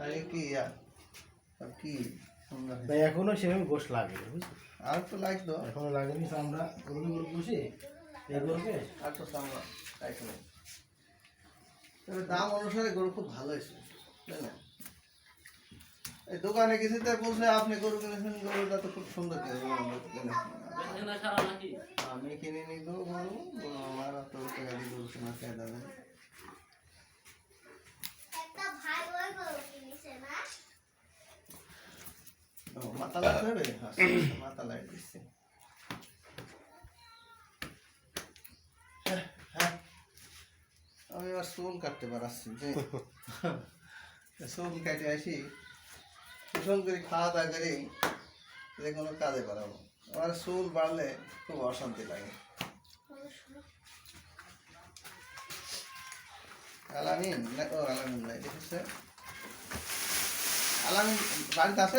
আরে কি তাই এখনও সেভাবে গোশ লাগে বুঝলি? আর একটু লাগতো এখনও লাগেনি আমরা গরু গরু বসে এই গরুকে আর সামলা রাখলে তবে দাম অনুসারে গরু খুব ভালো হয়েছে বুঝলেন এই দোকানে গেছি তাই বলছে আপনি গরু কিনেছেন গরুটা তো খুব সুন্দর আমি কিনে নি তো গরু গরু আমার তো টাকা দিয়ে গরু কেনা খেয়ে মাথা লাগতে হবে মাথা লাগিয়ে দিচ্ছি। আমি এবার চুল কাটতে পারছি যে চুল কাটে আসি কুশল করে খাওয়া দাওয়া করে যে কোনো কাজে পারাবো আমার চুল বাড়লে খুব অশান্তি লাগে আলামিন ও আলামিন নাই দেখেছে আলামিন বাড়িতে আছে